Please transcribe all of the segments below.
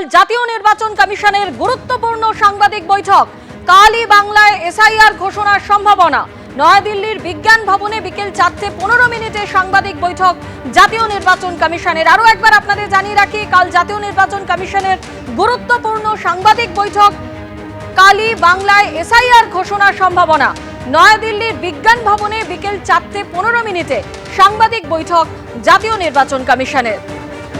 কাল জাতীয় নির্বাচন কমিশনের গুরুত্বপূর্ণ সাংবাদিক বৈঠক। কালই বাংলায় এসআইআর ঘোষণার সম্ভাবনা। নয়াদিল্লির বিজ্ঞান ভবনে বিকেল চারটে পনেরো মিনিটে সাংবাদিক বৈঠক জাতীয় নির্বাচন কমিশনের। আরও একবার আপনাদের জানিয়ে রাখি, কাল জাতীয় নির্বাচন কমিশনের গুরুত্বপূর্ণ সাংবাদিক বৈঠক। কালই বাংলায় এসআইআর ঘোষণার সম্ভাবনা। নয়াদিল্লির বিজ্ঞান ভবনে বিকেল চারটে পনেরো মিনিটে সাংবাদিক বৈঠক জাতীয় নির্বাচন কমিশনের।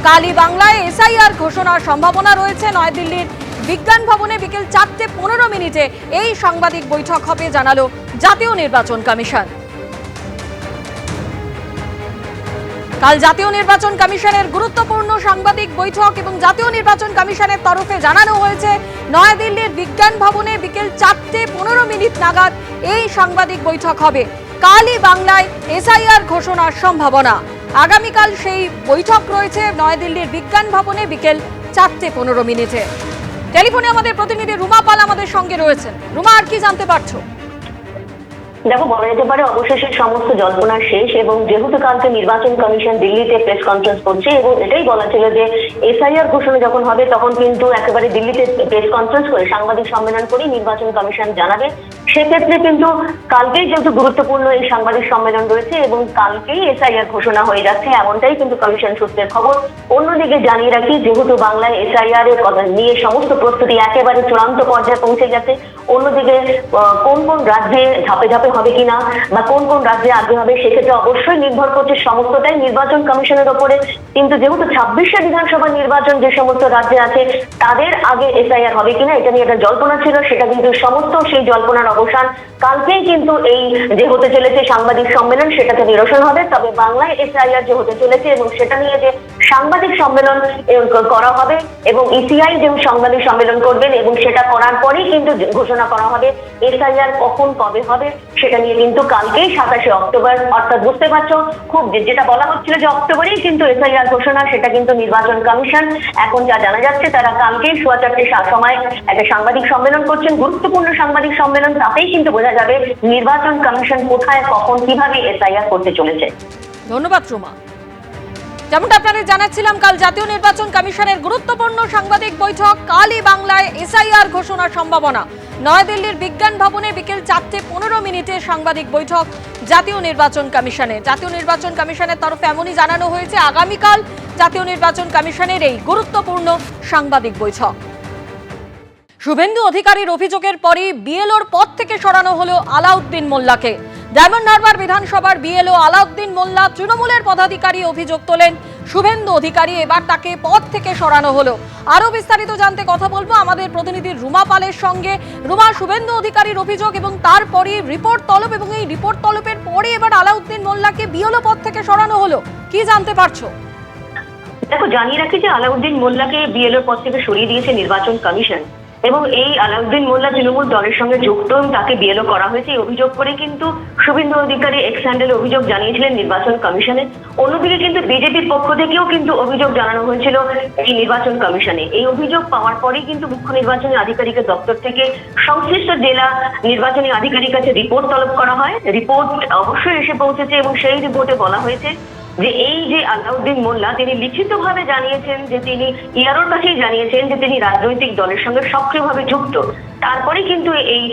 কালই বাংলায় এসআইআর ঘোষণার সম্ভাবনা রয়েছে। নয়াদিল্লির বিজ্ঞান ভবনে বিকেল চারটে পনেরো মিনিটে এই সাংবাদিক বৈঠক হবে, জানালো জাতীয় নির্বাচন কমিশন। কাল জাতীয় নির্বাচন কমিশনের গুরুত্বপূর্ণ সাংবাদিক বৈঠক এবং জাতীয় নির্বাচন কমিশনের তরফে জানানো হয়েছে, নয়াদিল্লির বিজ্ঞান ভবনে বিকেল চারটে পনেরো মিনিট নাগাদ এই সাংবাদিক বৈঠক হবে। কালই বাংলায় এসআইআর ঘোষণার সম্ভাবনা। আগামীকাল সেই বৈঠক রয়েছে নয়াদিল্লির বিজ্ঞান ভবনে বিকেল চারটে পনেরো মিনিটে। টেলিফোনে আমাদের প্রতিনিধি রুমা পাল আমাদের সঙ্গে রয়েছেন। রুমা, আর কি জানতে পারছ? দেখো, বলা যেতে পারে অবশেষে সমস্ত জল্পনা শেষ এবং যেহেতু কালকে নির্বাচন কমিশন দিল্লিতে প্রেস কনফারেন্স করছে এবং এটাই বলা ছিল যে এসআইআর ঘোষণা যখন হবে, তখন কিন্তু একেবারে দিল্লিতে প্রেস কনফারেন্স করে সাংবাদিক সম্মেলন করে নির্বাচন কমিশন জানাবে। সেক্ষেত্রে কিন্তু কালকেই যেহেতু গুরুত্বপূর্ণ এই সাংবাদিক সম্মেলন রয়েছে এবং কালকেই এসআইআর ঘোষণা হয়ে যাচ্ছে, এমনটাই কিন্তু কমিশন সূত্রের খবর। অন্যদিকে জানিয়ে রাখি, যেহেতু বাংলায় এসআইআর এর কথা নিয়ে সমস্ত প্রস্তুতি একেবারে চূড়ান্ত পর্যায়ে পৌঁছে গেছে, অন্যদিকে কোন কোন রাজ্যে ধাপে ধাপে হবে কিনা বা কোন কোন রাজ্যে আগে হবে সেক্ষেত্রে অবশ্যই নির্ভর করছে সমস্তটাই নির্বাচন কমিশনের ওপরে। কিন্তু যেহেতু ছাব্বিশে বিধানসভা নির্বাচন যে সমস্ত রাজ্যে আছে, তাদের আগে এসআইআর হবে কিনা এটা নিয়ে একটা জল্পনা ছিল, সেটা কিন্তু সমস্ত সেই জল্পনার অবসান কালকেই কিন্তু এই যে হতে চলেছে সাংবাদিক সম্মেলন সেটাতে নিরসন হবে। তবে বাংলায় এসআইআর যে হতে চলেছে এবং সেটা নিয়ে যে সাংবাদিক সম্মেলন করা হবে এবং ইসিআই যে সাংবাদিক সম্মেলন করবেন এবং সেটা করার পরেই কিন্তু ঘোষণা করা হবে এসআইআর কখন, কবে হবে, সেটা নিয়ে কিন্তু কালকেই সাতাশে অক্টোবর, অর্থাৎ বুঝতে পারছ, খুব যেটা বলা হচ্ছিল যে অক্টোবরেই কিন্তু এসআইআর ঘোষণা, সেটা কিন্তু নির্বাচন কমিশন, এখন যা জানা যাচ্ছে, তারা কালকেই সোয়া চারটে সময় একটা সাংবাদিক সম্মেলন করছেন, গুরুত্বপূর্ণ সাংবাদিক সম্মেলন তাতেই কিন্তু বোঝা যাবে নির্বাচন কমিশন কোথায়, কখন, কীভাবে এসআইআর করতে চলেছে। ধন্যবাদ রুমা যেমনটা আপনাদের জানাচ্ছিলাম, কাল জাতীয় নির্বাচন কমিশনের গুরুত্বপূর্ণ সাংবাদিক বৈঠক, কালই বাংলায় এসআইআর ঘোষণার সম্ভাবনা। নয়াদিল্লির বিজ্ঞান ভবনে বিকেল চারটে পনেরো মিনিটে সাংবাদিক বৈঠক জাতীয় নির্বাচন কমিশনে। জাতীয় নির্বাচন কমিশনের তরফে এমনই জানানো হয়েছে, আগামীকাল জাতীয় নির্বাচন কমিশনের এই গুরুত্বপূর্ণ সাংবাদিক বৈঠক। শুভেন্দু অধিকারীর অভিযোগের পরই বিএলওর পদ থেকে সরানো হলো আলাউদ্দিন মোল্লাকে। ডায়মন্ড হারবার বিধানসভার বিএলও আলাউদ্দিন মোল্লা তৃণমূলের পদাধিকারী অভিযোগ তোলেন, শুভেন্দু অধিকারী এবার তাকে পদ থেকে সরানো হলো। আরও বিস্তারিত জানতে কথা বলব আমাদের প্রতিনিধি রুমা পালের সঙ্গে। রুমা, শুভেন্দু অধিকারীর অভিযোগ এবং তারপরই রিপোর্ট তলব এবং এই রিপোর্ট তলবের পরে এবার আলাউদ্দিন মোল্লাকে বিএলও পদ থেকে সরানো হলো। কি জানতে পারছ? দেখো, জানিয়ে রাখি যে আলাউদ্দিন মোল্লাকে বিএলওর পদ থেকে সরিয়ে দিয়েছে নির্বাচন কমিশন। এবং এই আলাউদ্দিন মোল্লা তৃণমূল দলের সঙ্গে যুক্ত এবং তাকে বিএলও করা হয়েছে, এই অভিযোগ করে কিন্তু শুভেন্দু অধিকারী এক্স হ্যান্ডেল অভিযোগ জানিয়েছিলেন নির্বাচন কমিশনে। অন্যদিকে কিন্তু বিজেপির পক্ষ থেকেও কিন্তু অভিযোগ জানানো হয়েছিল এই নির্বাচন কমিশনে। এই অভিযোগ পাওয়ার পরেই কিন্তু মুখ্য নির্বাচনী আধিকারিকের দপ্তর থেকে সংশ্লিষ্ট জেলা নির্বাচনী আধিকারিক কাছে রিপোর্ট তলব করা হয়। রিপোর্ট অবশ্যই এসে পৌঁছেছে এবং সেই রিপোর্টে বলা হয়েছে যে এই যে আলাউদ্দিন মোল্লা, তিনি লিখিতভাবে জানিয়েছেন যে তিনি ইয়ারোর কাছেই জানিয়েছেন যে তিনি রাজনৈতিক দলের সঙ্গে সক্রিয়ভাবে যুক্ত। তারপরে কিন্তু এই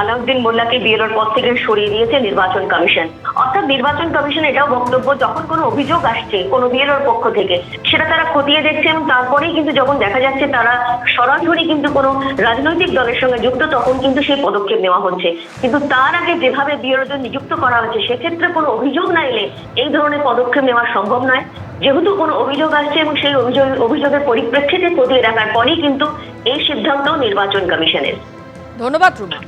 আলাউদ্দিন মোল্লাকে বিএলওর পদ থেকে সরিয়ে দিয়েছে নির্বাচন কমিশন। অর্থাৎ নির্বাচন কমিশন এটাও বক্তব্য, যখন কোনো অভিযোগ আসছে কোনো বিএলওর পক্ষ থেকে, সেটা তারা খতিয়ে দেখছে এবং তারপরেই কিন্তু যখন দেখা যাচ্ছে তারা সরাসরি কিন্তু কোনো রাজনৈতিক দলের সঙ্গে যুক্ত, তখন কিন্তু সেই পদক্ষেপ নেওয়া হচ্ছে। কিন্তু তার আগে যেভাবে বিএলওদের নিযুক্ত করা হচ্ছে সেক্ষেত্রে কোনো অভিযোগ না এলে এই ধরনের পদক্ষেপ নেওয়া সম্ভব নয়। যেহেতু কোনো অভিযোগ আসছে এবং সেই অভিযোগ, অভিযোগের পরিপ্রেক্ষিতে খতিয়ে দেখার পরই কিন্তু এই সিদ্ধান্ত নির্বাচন কমিশনের। ধন্যবাদ রুমা।